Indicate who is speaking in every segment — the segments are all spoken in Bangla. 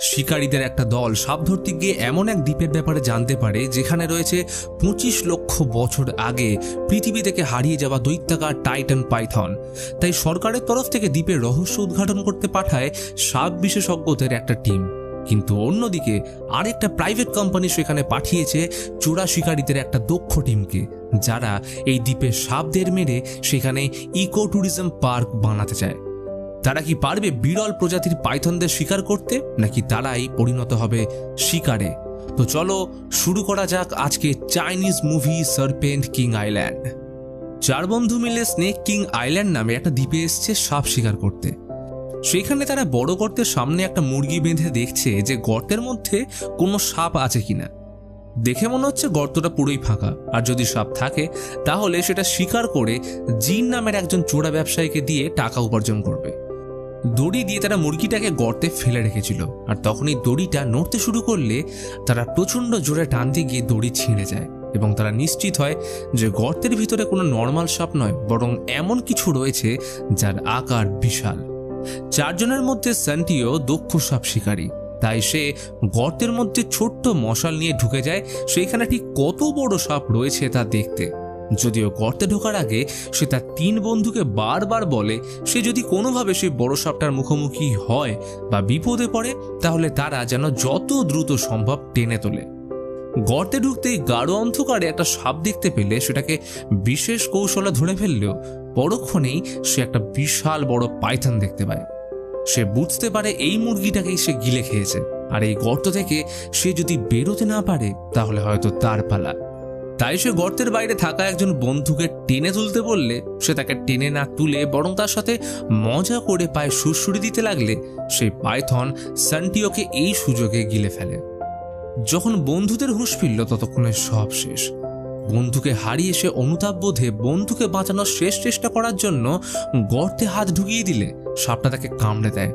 Speaker 1: শিকারীদের একটা দল সাপ ধরতে গিয়ে এমন এক দ্বীপের ব্যাপারে জানতে পারে, যেখানে রয়েছে পঁচিশ লক্ষ বছর আগে পৃথিবী থেকে হারিয়ে যাওয়া দৈত্যাকার টাইটান পাইথন। তাই সরকারের তরফ থেকে দ্বীপের রহস্য উদ্ঘাটন করতে পাঠায় সাপ বিশেষজ্ঞদের একটা টিম। কিন্তু অন্যদিকে আরেকটা প্রাইভেট কোম্পানি সেখানে পাঠিয়েছে চোরা শিকারীদের একটা দক্ষ টিমকে, যারা এই দ্বীপের সাপদের মেরে সেখানে ইকো ট্যুরিজম পার্ক বানাতে চায়। তারা কি পারবে বিরল প্রজাতির পাইথনদের শিকার করতে? নাকি তারাই পরিণত হবে শিকারে? তো চলো শুরু করা যাক আজকে Chinese movie serpent king island. চার বন্ধু মিলে স্নেক কিং আইল্যান্ড নামে একটা দ্বীপে এসছে সাপ শিকার করতে। সেখানে তারা বড় গর্তের সামনে একটা মুরগি বেঁধে দেখছে যে গর্তের মধ্যে কোনো সাপ আছে কিনা। দেখে মনে হচ্ছে গর্তটা পুরোই ফাঁকা। আর যদি সাপ থাকে, তাহলে সেটা শিকার করে জিন নামের একজন চোরা ব্যবসায়ীকে দিয়ে টাকা উপার্জন করবে। দড়ি দিয়ে তারা মুরগিটাকে গর্তে ফেলে রেখেছিল। আর তখনই দড়িটা নড়তে শুরু করলে তারা প্রচণ্ড জোরে টানতে গিয়ে দড়ি ছিঁড়ে যায় এবং তারা নিশ্চিত হয় যে গর্তের ভিতরে কোনো নর্মাল সাপ নয়, বরং এমন কিছু রয়েছে যার আকার বিশাল। চারজনের মধ্যে সান্টিও দক্ষ সাপ শিকারী। তাই সে গর্তের মধ্যে ছোট্ট মশাল নিয়ে ঢুকে যায়। সেইখানে ঠিক কত বড় সাপ রয়েছে তা দেখতে। যদিও গর্তে ঢোকার আগে সে তার তিন বন্ধুকে বারবার বলে, সে যদি কোনোভাবে সেই বড় সাপটার মুখোমুখি হয় বা বিপদে পড়ে, তাহলে তারা যেন যত দ্রুত সম্ভব টেনে তোলে। গর্তে ঢুকতেই গাঢ় অন্ধকারে একটা সাপ দেখতে পেলে, সেটাকে বিশেষ কৌশলে ধরে ফেললেও পরক্ষণেই সে একটা বিশাল বড় পাইথন দেখতে পায়। সে বুঝতে পারে এই মুরগিটাকেই সে গিলে খেয়েছে। আর এই গর্ত থেকে সে যদি বেরোতে না পারে, তাহলে হয়তো তার পালা। তাই সে গর্তের বাইরে থাকা একজন বন্ধুকে টেনে তুলতে বললে, সে তাকে টেনে না তুলে বরং তার সাথে মজা করে পায়ে সুরসুরি দিতে লাগলে সেই পাইথন সান্টিওকে এই সুযোগে গিলে ফেলে। যখন বন্ধুদের হুঁশ ফিরল, ততক্ষণে সব শেষ। বন্ধুকে হারিয়ে সে অনুতাপ বোধে বন্ধুকে বাঁচানোর শেষ চেষ্টা করার জন্য গর্তে হাত ঢুকিয়ে দিলে, সাপটা তাকে কামড়ে দেয়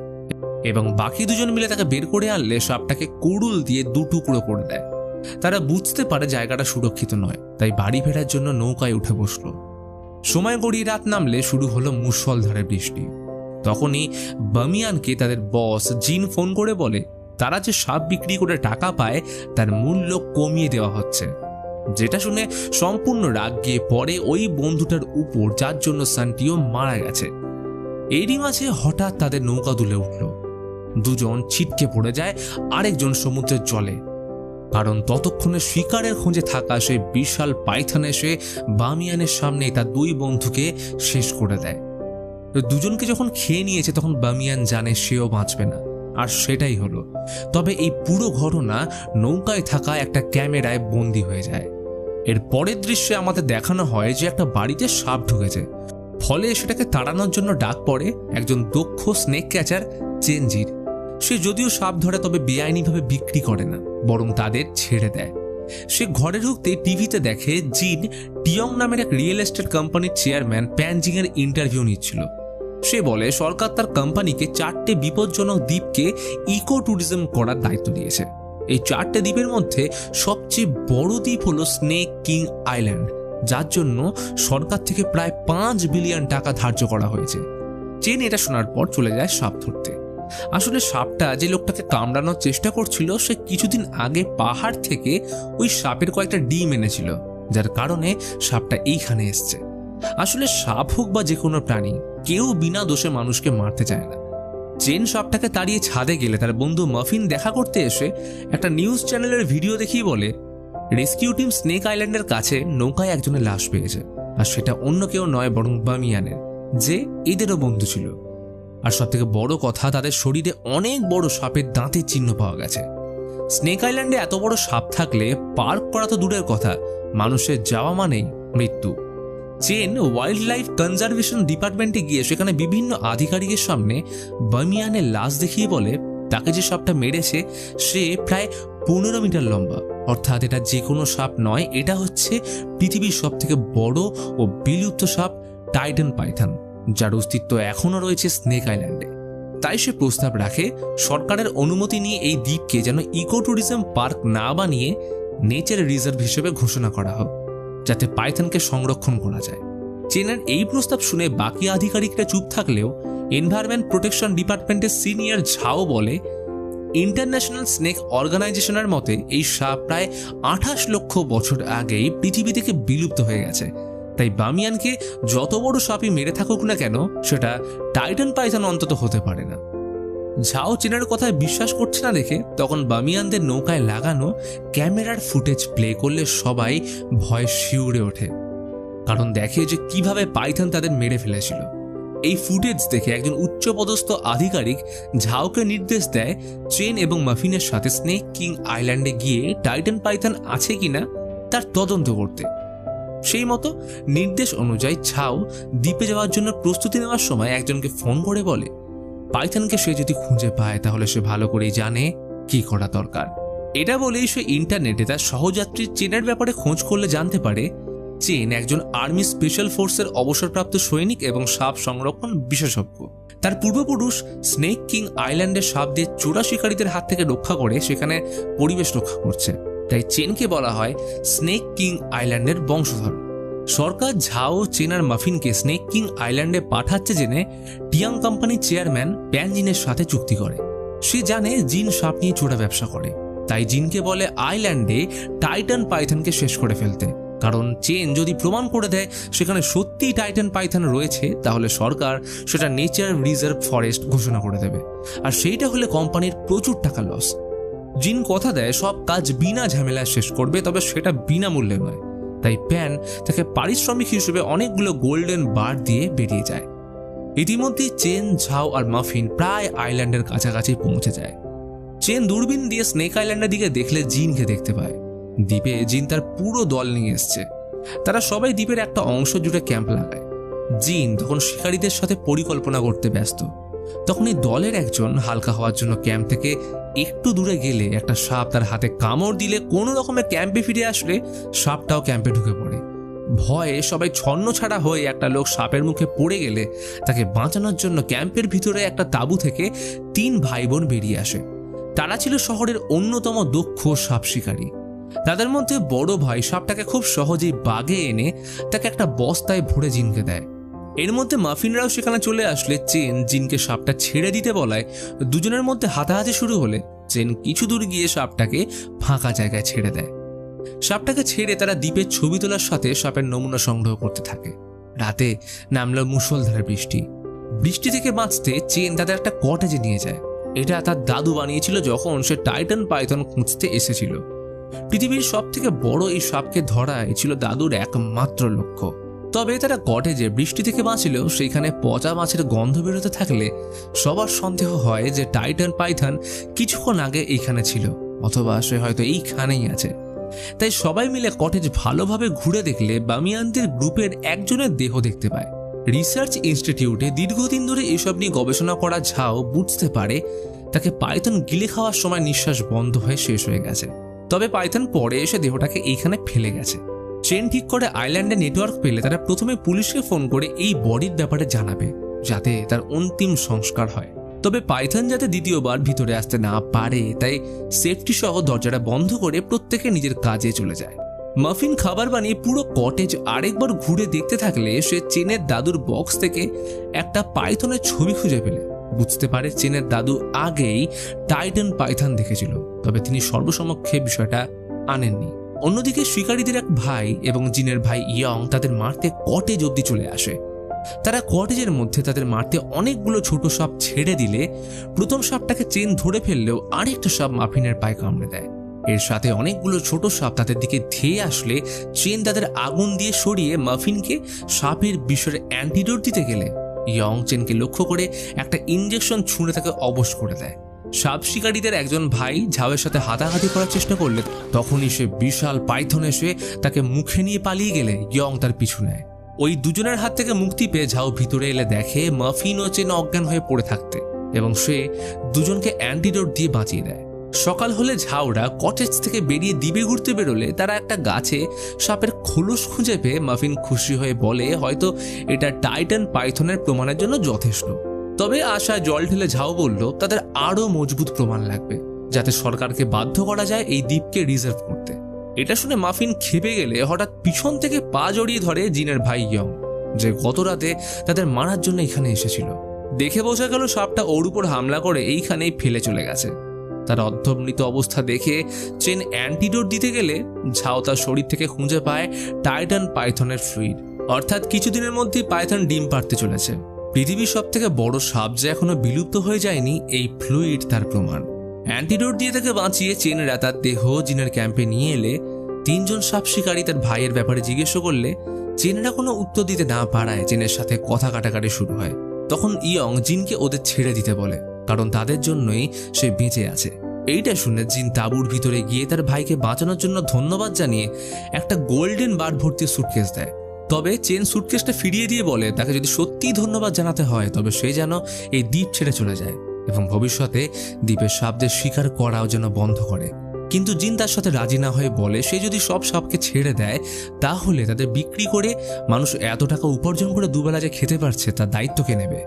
Speaker 1: এবং বাকি দুজন মিলে তাকে বের করে আনলে, সাপটাকে কুড়ুল দিয়ে দু টুকরো করে দেয়। তারা বুঝতে পারে জায়গাটা সুরক্ষিত নয়, তাই বাড়ি ফেরার জন্য নৌকায় উঠে বসল। সময় গড়িয়ে রাত নামলে শুরু হলো মুসলধারে বৃষ্টি। তখনই বামিয়ানকে তাদের বস জিন ফোন করে বলে, তারা যে সাপ বিক্রি করে টাকা পায়, তার মূল্য কমিয়ে দেওয়া হচ্ছে। যেটা শুনে সম্পূর্ণ রাগ গিয়ে পড়ে ওই বন্ধুটার উপর, যার জন্য সান্টিও মারা গেছে। এরই মাঝে হঠাৎ তাদের নৌকা দুলে উঠল। দুজন ছিটকে পড়ে যায়, আরেকজন সমুদ্রের জলে। কারণ ততক্ষণে শিকারের খোঁজে থাকা সেই বিশাল পাইথন এসে বামিয়ানের সামনে তার দুই বন্ধুকে শেষ করে দেয়। দুজনকে যখন খেয়ে নিয়েছে, তখন বামিয়ান জানে সেও বাঁচবে না। আর সেটাই হলো। তবে এই পুরো ঘটনা নৌকায় থাকা একটা ক্যামেরায় বন্দি হয়ে যায়। এর পরের দৃশ্যে আমাদের দেখানো হয় যে একটা বাড়িতে সাপ ঢুকেছে। ফলে সেটাকে তাড়ানোর জন্য ডাক পড়ে একজন দক্ষ স্নেক ক্যাচার চেঞ্জির সে যদিও সাপ ধরে, তবে বেআইনিভাবে বিক্রি করে না। বরং তাদের ছেড়ে দেয়। সে ঘরে ঢুকতে টিভিতে দেখে জিন টিয়ং নামের এক রিয়েল এস্টেট কোম্পানির চেয়ারম্যান প্যানজিং এর ইন্টারভিউ নিচ্ছিল। সে বলে, সরকার তার কোম্পানিকে চারটে বিপজ্জনক দ্বীপকে ইকো ট্যুরিজম করার দায়িত্ব দিয়েছে। এই চারটে দ্বীপের মধ্যে সবচেয়ে বড় দ্বীপ হলো স্নেক কিং আইল্যান্ড, যার জন্য সরকার থেকে প্রায় পাঁচ বিলিয়ন টাকা ধার্য করা হয়েছে। চেন এটা শোনার পর চলে যায় সাপ ধরতে। আসলে সাপটা যে লোকটাকে কামড়ানোর চেষ্টা করছিল, সে কিছুদিন আগে পাহাড় থেকে ওই সাপের কয়েকটা ডিম এনেছিল, যার কারণে সাপটা এইখানে এসছে। আসলে সাপ হোক বা যে কোনো প্রাণী, কেউ বিনা দোষে মানুষকে মারতে চায় না। চেন সাপটাকে তাড়িয়ে ছাদে গেলে তার বন্ধু মাফিন দেখা করতে এসে একটা নিউজ চ্যানেলের ভিডিও দেখিয়ে বলে, রেস্কিউ টিম স্নেক আইল্যান্ডের কাছে নৌকায় একজনের লাশ পেয়েছে, আর সেটা অন্য কেউ নয় বরং বামিয়ানের, যে এদেরও বন্ধু ছিল। আর সব থেকে বড় কথা, তাদের শরীরে অনেক বড় সাপের দাঁতের চিহ্ন পাওয়া গেছে। স্নেক আইল্যান্ডে এত বড় সাপ থাকলে পার্ক করা তো দূরের কথা, মানুষের যাওয়া মানেই মৃত্যু। চেন ওয়াইল্ড লাইফ কনজারভেশন ডিপার্টমেন্টে গিয়ে সেখানে বিভিন্ন আধিকারিকের সামনে বামিয়ানের লাশ দেখিয়ে বলে, তাকে যে সাপটা মেরেছে, সে প্রায় পনেরো মিটার লম্বা। অর্থাৎ এটা যে কোনো সাপ নয়, এটা হচ্ছে পৃথিবীর সব থেকে বড় ও বিলুপ্ত সাপ টাইটান পাইথন যার অস্তিত্ব এখনও রয়েছে স্নেক আইল্যান্ডে। তাই সে প্রস্তাব রাখে, সরকারের অনুমতি নিয়ে এই দ্বীপকে যেন ইকো ট্যুরিজম পার্ক না বানিয়ে নেচার রিজার্ভ হিসেবে ঘোষণা করা হোক, যাতে পাইথনকে সংরক্ষণ করা যায়। চীনের এই প্রস্তাব শুনে বাকি আধিকারিকরা চুপ থাকলেও এনভায়রনমেন্ট প্রোটেকশন ডিপার্টমেন্টের সিনিয়র ঝাও বলে, ইন্টারন্যাশনাল স্নেক অর্গানাইজেশনের মতে, এই সাপ প্রায় আঠাশ লক্ষ বছর আগেই পৃথিবী থেকে বিলুপ্ত হয়ে গেছে। তাই বামিয়ানকে যত বড় সাপই মেরে থাকুক না কেন, সেটা টাইটান পাইথন অন্তত হতে পারে না। ঝাও চেনার কথায় বিশ্বাস করছে না দেখে তখন বামিয়ানদের নৌকায় লাগানো ক্যামেরার ফুটেজ প্লে করলে সবাই ভয় শিউরে ওঠে। কারণ দেখে যে কীভাবে পাইথন তাদের মেরে ফেলেছিল। এই ফুটেজ দেখে একজন উচ্চপদস্থ আধিকারিক ঝাওকে নির্দেশ দেয় চেন এবং মাফিনের সাথে স্নেক কিং আইল্যান্ডে গিয়ে টাইটান পাইথন আছে কিনা তার তদন্ত করতে। সেই মতো নির্দেশ অনুযায়ী ঝাও দ্বীপে যাওয়ার জন্য প্রস্তুতি নেওয়ার সময় একজনকে ফোন করে বলে, পাইথনকে সে যদি খুঁজে পায়, তাহলে সে ভালো করেই জানে কি করা দরকার। এটা বলেই সে ইন্টারনেটে তার সহযাত্রীর চেনের ব্যাপারে খোঁজ করলে জানতে পারে, চেন একজন আর্মি স্পেশাল ফোর্সের অবসরপ্রাপ্ত সৈনিক এবং সাপ সংরক্ষণ বিশেষজ্ঞ। তার পূর্বপুরুষ স্নেক কিং আইল্যান্ডের সাপ দিয়ে চোরা শিকারীদের হাত থেকে রক্ষা করে সেখানে পরিবেশ রক্ষা করছে। তাই চেনকে বলা হয় স্নেক কিং আইল্যান্ডের বংশধর। সরকার ঝাও চেনার মাফিনকে স্নেক কিং আইল্যান্ডে পাঠাচ্ছে জেনে টিয়াং কোম্পানির চেয়ারম্যান প্যানজিনের সাথে চুক্তি করে। সে জানে জিন সাপ নিয়ে চোরা ব্যবসা করে। তাই জিনকে বলে আইল্যান্ডে টাইটান পাইথনকে শেষ করে ফেলতে। কারণ চেন যদি প্রমাণ করে দেয় সেখানে সত্যি টাইটান পাইথন রয়েছে, তাহলে সরকার সেটা নেচার রিজার্ভ ফরেস্ট ঘোষণা করে দেবে। আর সেইটা হলে কোম্পানির প্রচুর টাকা লস। জিন কথা দেয়, সব কাজ বিনা ঝামেলায় শেষ করবে, তবে সেটা বিনামূল্যে নয়। তাই প্যান তাকে পারিশ্রমিক হিসেবে অনেকগুলো গোল্ডেন বার দিয়ে বেরিয়ে যায়। ইতিমধ্যেই চেন ঝাও আর মাফিন প্রায় আইল্যান্ডের কাছাকাছি পৌঁছে যায়। চেন দূরবীন দিয়ে স্নেক আইল্যান্ডের দিকে দেখলে জিনকে দেখতে পায়। দ্বীপে জিন তার পুরো দল নিয়ে এসছে। তারা সবাই দ্বীপের একটা অংশ জুড়ে ক্যাম্প লাগায়। জিন তখন শিকারীদের সাথে পরিকল্পনা করতে ব্যস্ত। তখন এই দলের একজন হালকা হওয়ার জন্য ক্যাম্প থেকে একটু দূরে গেলে একটা সাপ তার হাতে কামড় দিলে কোনো রকমে ক্যাম্পে ফিরে আসলে সাপটাও ক্যাম্পে ঢুকে পড়ে। ভয়ে সবাই ছন্ন ছাড়া হয়ে একটা লোক সাপের মুখে পড়ে গেলে তাকে বাঁচানোর জন্য ক্যাম্পের ভিতরে একটা তাঁবু থেকে তিন ভাই বোন বেরিয়ে আসে। তারা ছিল শহরের অন্যতম দক্ষ সাপ শিকারী। তাদের মধ্যে বড় ভাই সাপটাকে খুব সহজেই বাগে এনে তাকে একটা বস্তায় ভরে জিনকে দেয়। এর মধ্যে মাফিনরাও সেখানে চলে আসলে চেন জিনকে সাপটা ছেড়ে দিতে বলায় দুজনের মধ্যে হাতাহাতি শুরু হলে চেন কিছু দূর গিয়ে সাপটাকে ফাঁকা জায়গায় ছেড়ে দেয়। সাপটাকে ছেড়ে তারা দ্বীপের ছবি তোলার সাথে সাপের নমুনা সংগ্রহ করতে থাকে। রাতে নামল মুষলধারে বৃষ্টি। বৃষ্টি থেকে বাঁচতে চেন তাদের একটা কটেজে নিয়ে যায়। এটা তার দাদু বানিয়েছিল যখন সে টাইটান পাইথন খুঁজতে এসেছিল। পৃথিবীর সব থেকে বড় এই সাপকে ধরাই ছিল দাদুর একমাত্র লক্ষ্য। তবে তারা কটেজে বৃষ্টি থেকে বাঁচলেও সেইখানে পচা মাছের গন্ধ বেরোতে থাকলে সবার সন্দেহ হয় যে টাইটান পাইথান কিছুক্ষণ আগে এইখানে ছিল, অথবা সে হয়তো এইখানেই আছে। তাই সবাই মিলে কটেজ ভালোভাবে ঘুরে দেখলে বামিয়ানদের গ্রুপের একজনের দেহ দেখতে পায়। রিসার্চ ইনস্টিটিউটে দীর্ঘদিন ধরে এসব নিয়ে গবেষণা করা ঝাও বুঝতে পারে, তাকে পাইথন গিলে খাওয়ার সময় নিঃশ্বাস বন্ধ হয়ে শেষ হয়ে গেছে। তবে পাইথন পরে এসে দেহটাকে এইখানে ফেলে গেছে। ট্রেন ঠিক করে আইল্যান্ডে নেটওয়ার্ক পেলে তারা প্রথমে পুলিশকে ফোন করে এই বডির ব্যাপারে জানাবে, যাতে তার অন্তিম সংস্কার হয়। তবে পাইথন যাতে দ্বিতীয়বার ভিতরে আসতে না পারে, তাই সেফটি সহ দরজাটা বন্ধ করে প্রত্যেকে নিজের কাজে চলে যায়। মাফিন খাবার বানিয়ে পুরো কটেজ আরেকবার ঘুরে দেখতে থাকলে সে চেনের দাদুর বক্স থেকে একটা পাইথনের ছবি খুঁজে পেলে। বুঝতে পারে চেনের দাদু আগেই টাইটান পাইথন দেখেছিল, তবে তিনি সর্বসমক্ষে বিষয়টা আনেননি। অন্যদিকে শিকারীদের এক ভাই এবং জিনের ভাই ইয়ং তাদের মারতে কটেজ অব্দি চলে আসে। তারা কটেজের মধ্যে তাদের মারতে অনেকগুলো ছোট সাপ ছেড়ে দিলে প্রথম সাপটাকে চেন ধরে ফেললেও আরেকটা সাপ মাফিনের পায়ে কামড়ে দেয়। এর সাথে অনেকগুলো ছোট সাপ তাদের দিকে ধেয়ে আসলে চেন তাদের আগুন দিয়ে সরিয়ে মাফিনকে সাপের বিষয়ের অ্যান্টিডোট দিতে গেলে। ইয়ং চেনকে লক্ষ্য করে একটা ইঞ্জেকশন ছুঁড়ে তাকে অবশ করে দেয়। সাপ শিকারীদের একজন ভাই ঝাউয়ের সাথে হাতাহাতি করার চেষ্টা করলে তখনই সে বিশাল পাইথন এসে তাকে মুখে নিয়ে পালিয়ে গেলে ইয়ং তার পিছু নেয়। ওই দুজনের হাত থেকে মুক্তি পেয়ে ঝাউ ভিতরে এলে দেখে মাফিন ও চেন অজ্ঞান হয়ে পড়ে থাকতে এবং সে দুজনকে অ্যান্টিডোট দিয়ে বাঁচিয়ে দেয়। সকাল হলে ঝাউরা কটেজ থেকে বেরিয়ে দিবে ঘুরতে বেরোলে তারা একটা গাছে সাপের খোলস খুঁজে পেয়ে মাফিন খুশি হয়ে বলে, হয়তো এটা টাইটান পাইথনের প্রমাণের জন্য যথেষ্ট। তবে আশা জল ঢেলে ঝাও বলল, তাদের আরও মজবুত প্রমাণ লাগবে, যাতে সরকারকে বাধ্য করা যায় এই দ্বীপকে রিজার্ভ করতে। এটা শুনে মাফিন খেপে গেলে হঠাৎ পিছন থেকে পা জড়িয়ে ধরে জিনের ভাই ইয়ং, যে গত রাতে তাদের মারার জন্য এখানে এসেছিল। দেখে বোঝা গেল সাপটা ওর উপর হামলা করে এইখানেই ফেলে চলে গেছে। তার অর্ধমৃত অবস্থা দেখে চেন অ্যান্টিডোট দিতে গেলে ঝাও তার শরীর থেকে খুঁজে পায় টাইটান পাইথনের ফ্লুইড, অর্থাৎ কিছুদিনের মধ্যে পাইথন ডিম পারতে চলেছে। পৃথিবীর সব থেকে বড় সাপ যে এখনও বিলুপ্ত হয়ে যায়নি, এই ফ্লুইড তার প্রমাণ। অ্যান্টিডোট দিয়ে তাকে বাঁচিয়ে চেনরা তার দেহ, জিনের ক্যাম্পে নিয়ে এলে তিনজন সাপ শিকারী তার ভাইয়ের ব্যাপারে জিজ্ঞেস করলে চেনরা কোনো উত্তর দিতে না পারায় চেনের সাথে কথা কাটাকাটি শুরু হয়। তখন ইয়ং জিনকে ওদের ছেড়ে দিতে বলে, কারণ তাদের জন্যই সে বেঁচে আছে। এইটা শুনে জিন তাঁবুর ভিতরে গিয়ে তার ভাইকে বাঁচানোর জন্য ধন্যবাদ জানিয়ে একটা গোল্ডেন বার ভর্তি সুটকেস দেয়। তবে চেন সুটকেসটা ফিরিয়ে দিয়ে বলে, তাকে যদি সত্যিই ধন্যবাদ জানাতে হয়, তবে সে যেন এই দ্বীপ ছেড়ে চলে যায় এবং ভবিষ্যতে দ্বীপের সাপদের শিকার করাও যেন বন্ধ করে। কিন্তু জিন তার সাথে রাজি না হয়ে বলে, সে যদি সব সাপকে ছেড়ে দেয়, তাহলে তাদের বিক্রি করে মানুষ এত টাকা উপার্জন করে দুবেলা যে খেতে পারছে, তার দায়িত্ব কে নেবে?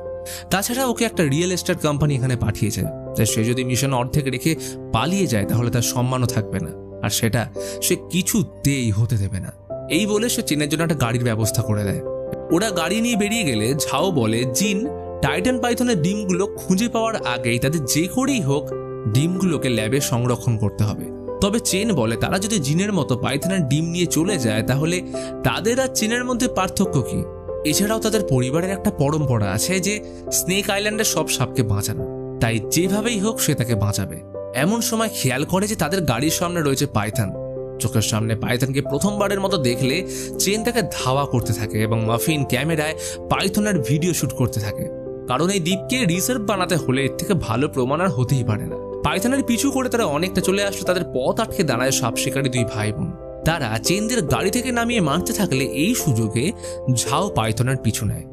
Speaker 1: তাছাড়া ওকে একটা রিয়েল এস্টেট কোম্পানি এখানে পাঠিয়েছে। তাই সে যদি মিশন অর্ধেক রেখে পালিয়ে যায়, তাহলে তার সম্মানও থাকবে না। আর সেটা সে কিছুতেই হতে দেবে না। এই বলে সে চীনের জন্য একটা গাড়ির ব্যবস্থা করে দেয় ওরা গাড়ি নিয়ে বেরিয়ে গেলে ঝাও বলে, জিন, টাইটান পাইথনের ডিমগুলো খুঁজে পাওয়ার আগেই তাদের যে করেই হোক, ডিমগুলোকে ল্যাবে সংরক্ষণ করতে হবে। তবে চেন বলে, তারা যদি জিনের মতো পাইথনের ডিম নিয়ে চলে যায়, তাহলে তাদের আর চেনের মধ্যে পার্থক্য কি? এছাড়াও তাদের পরিবারের একটা পরম্পরা আছে যে, স্নেক আইল্যান্ডের সব সাপকে বাঁচানো। তাই যেভাবেই হোক সে তাকে বাঁচাবে। এমন সময় খেয়াল করে যে তাদের গাড়ির সামনে রয়েছে পাইথন। চোখের সামনে পাইথনকে প্রথমবারের মতো দেখলে চেন তাকে ধাওয়া করতে থাকে এবং মাফিন ক্যামেরায় পাইথনের ভিডিও শুট করতে থাকে। কারণ এই দ্বীপকে রিজার্ভ বানাতে হলে এর থেকে ভালো প্রমাণ আর হতেই পারে না। পাইথনের পিছু করে তারা অনেকটা চলে আসলে তাদের পথ আটকে দাঁড়ায় সাপ শিকারী দুই ভাই বোন তারা চেনদের গাড়ি থেকে নামিয়ে মারতে থাকলে এই সুযোগে ঝাও পাইথনের পিছু নেয়।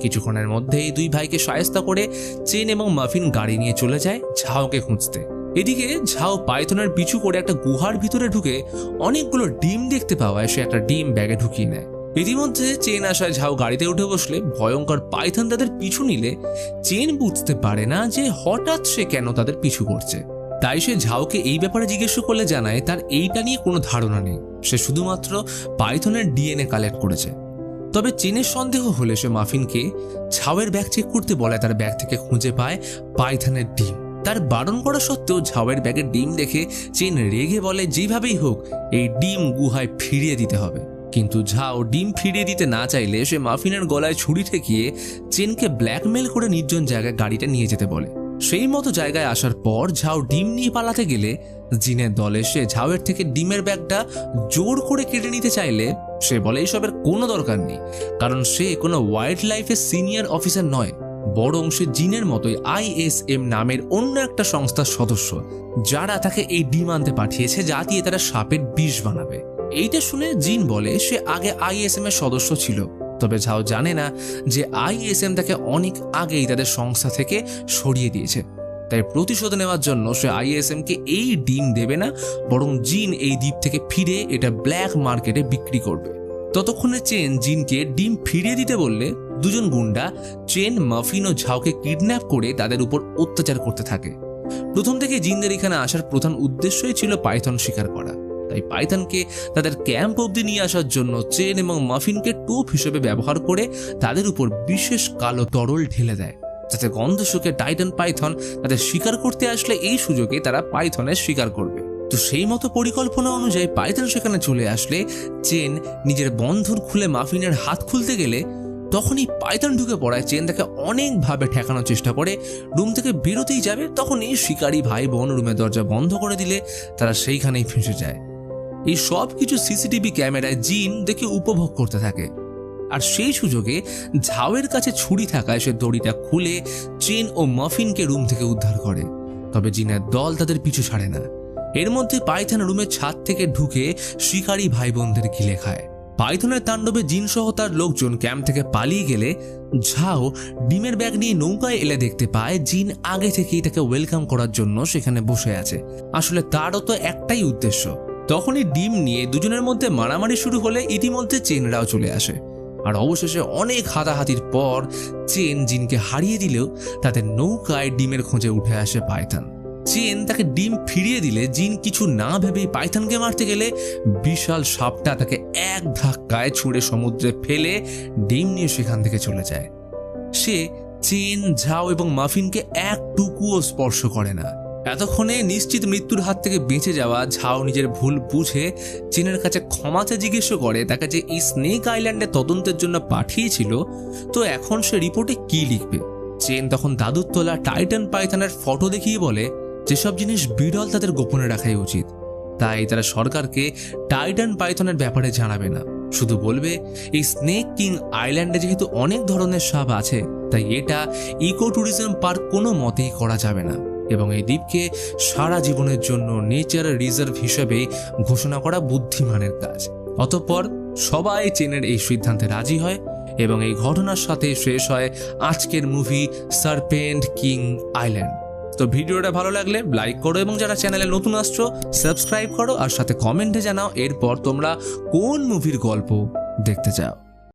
Speaker 1: কিছুক্ষণের মধ্যেই দুই ভাইকে সায়স্তা করে চেন এবং মাফিন গাড়ি নিয়ে চলে যায় ঝাওকে খুঁজতে। এদিকে ঝাও পাইথনের পিছু করে একটা গুহার ভিতরে ঢুকে অনেকগুলো ডিম দেখতে পাওয়ায় সে একটা ডিম ব্যাগে ঢুকিয়ে নেয়। ইতিমধ্যে চেন আসায় ঝাও গাড়িতে উঠে বসলে ভয়ঙ্কর পাইথন তাদের পিছু নিলে চেন বুঝতে পারে না যে হঠাৎ সে কেন তাদের পিছু করছে। তাই সে ঝাওকে এই ব্যাপারে জিজ্ঞেস করলে জানায়, তার এইটা নিয়ে কোনো ধারণা নেই। সে শুধুমাত্র পাইথনের ডিএনএ কালেক্ট করেছে। তবে চেনের সন্দেহ হলে সে মাফিনকে ঝাওয়ের ব্যাগ চেক করতে বলে, তার ব্যাগ থেকে খুঁজে পায় পাইথনের ডিম। তার বারণ করা সত্ত্বেও ঝাওয়ের ব্যাগের ডিম দেখে চেন রেগে বলে, যেভাবেই হোক, এই ডিম গুহায় ফিরিয়ে দিতে হবে। কিন্তু ঝাও ডিম ফিরিয়ে দিতে না চাইলে সে মাফিনের গলায় ছুরি ঠেকিয়ে চেনকে ব্ল্যাকমেল করে নির্জন জায়গায় গাড়িটা নিয়ে যেতে বলে। সেই মতো জায়গায় আসার পর ঝাও ডিম নিয়ে পালাতে গেলে জিনের দল এসে ঝাওয়ের থেকে ডিমের ব্যাগটা জোর করে কেটে নিতে চাইলে সে বলে এইসবের কোনো দরকার নেই। কারণ সে কোনো ওয়াইল্ড লাইফের সিনিয়র অফিসার নয়। বরং সে জিনের মতোই আইএসএম নামের অন্য একটা সংস্থার সদস্য, যারা তাকে এই ডিম আনতে পাঠিয়েছে যা দিয়ে তারা সাপের বিষ বানাবে। এইটা শুনে জিন বলে সে আগে আইএসএম এর সদস্য ছিল। তবে ঝাও জানে না যে আইএসএম তাকে অনেক আগেই তাদের সংস্থা থেকে সরিয়ে দিয়েছে। তাই প্রতিশোধ নেওয়ার জন্য সে আইএসএম কে এই ডিম দেবে না, বরং জিন এই দ্বীপ থেকে ফিরে এটা ব্ল্যাক মার্কেটে বিক্রি করবে। ততক্ষণে চেন জিনকে ডিম ফিরিয়ে দিতে বললে দুজন গুন্ডা চেন, মাফিন ও ঝাউকে কিডন্যাপ করে তাদের উপর অত্যাচার করতে থাকে। প্রথম থেকে জিনদের এখানে আসার প্রধান উদ্দেশ্যই ছিল পাইথন শিকার করা। তাই পাইথনকে তাদের ক্যাম্প অবধি নিয়ে আসার জন্য চেন এবং মাফিনকে টোপ হিসেবে ব্যবহার করে তাদের উপর বিশেষ কালো তরল ঢেলে দেয়। যাতে গন্ধ শুকে টাইটান পাইথন তাদের শিকার করতে আসলে এই সুযোগে তারা পাইথনের শিকার করবে। তো সেই মতো পরিকল্পনা অনুযায়ী পাইথন সেখানে চলে আসলে চেন নিজের বন্ধন খুলে মাফিনের হাত খুলতে গেলে তখনই পাইথন ঢুকে পড়ায় চেন তাকে অনেকভাবে ঠেকানোর চেষ্টা করে। রুম থেকে বেরোতেই যাবে, তখনই শিকারী ভাই বোন রুমের দরজা বন্ধ করে দিলে তারা সেইখানেই ফেঁসে যায়। এই সব কিছু সিসিটিভি ক্যামেরায় জিন দেখে উপভোগ করতে থাকে। আর সেই সুযোগে ঝাওয়ের কাছে ছুরি থাকায় সে দড়িটা খুলে চেন ও মাফিনকে রুম থেকে উদ্ধার করে। তবে জিনের দল তাদের পিছু ছাড়ে না। এর মধ্যে পাইথন রুমের ছাদ থেকে ঢুকে শিকারী ভাই বোনদের গিলে খায়। পাইথনের তাণ্ডবে জিন সহ তার লোকজন ক্যাম্প থেকে পালিয়ে গেলে ঝাও ডিমের ব্যাগ নিয়ে নৌকায় এলে দেখতে পায় জিন আগে থেকেই তাকে ওয়েলকাম করার জন্য সেখানে বসে আছে। আসলে তারও তো একটাই উদ্দেশ্য। তখনই ডিম নিয়ে দুজনের মধ্যে মারামারি শুরু হলে ইতিমধ্যে চেনরাও চলে আসে। আর অবশেষে অনেক হাতাহাতির পর চেন জিনকে হারিয়ে দিলেও তাদের নৌকায় ডিমের খোঁজে উঠে আসে পাইথন। চেন তাকে ডিম ফিরিয়ে দিলে। জিন কিছু না ভেবেই পাইথনকে মারতে গেলে বিশাল সাপটা তাকে এক ধাক্কায় ছুঁড়ে সমুদ্রে ফেলে ডিম নিয়ে সেখান থেকে চলে যায়। সে চেন ঝাও এবং মাফিনকে একটুকুও স্পর্শ করে না। এতক্ষণে নিশ্চিত মৃত্যুর হাত থেকে বেঁচে যাওয়া ঝাও নিজের ভুল বুঝে চেনের কাছে ক্ষমাতে জিজ্ঞেস করে, তাকে যে এই স্নেক আইল্যান্ডে তদন্তের জন্য পাঠিয়েছিল, তো এখন সে রিপোর্টে কি লিখবে? চেন তখন দাদুর তোলা টাইটান পাইথনের ফটো দেখিয়ে বলে যেসব জিনিস বিরল তাদের গোপনে রাখাই উচিত। তাই তারা সরকারকে টাইটান পাইথনের ব্যাপারে জানাবে না। শুধু বলবে, এই স্নেক কিং আইল্যান্ডে যেহেতু অনেক ধরনের সাপ আছে, তাই এটা ইকো ট্যুরিজম পার্ক কোনো মতেই করা যাবে না। এবং এই দ্বীপকে সারা জীবনের জন্য নেচার রিজার্ভ হিসেবে ঘোষণা করা বুদ্ধিমানের কাজ। অতঃপর সবাই চেনের এই সিদ্ধান্তে রাজি হয় এবং এই ঘটনার সাথে শেষ হয় আজকের মুভি সারপেন্ট কিং আইল্যান্ড। তো ভিডিওটা ভালো লাগলে লাইক করো এবং যারা চ্যানেলে নতুন আসছো সাবস্ক্রাইব করো আর সাথে কমেন্টে জানাও এরপর তোমরা কোন মুভির গল্প দেখতে চাও।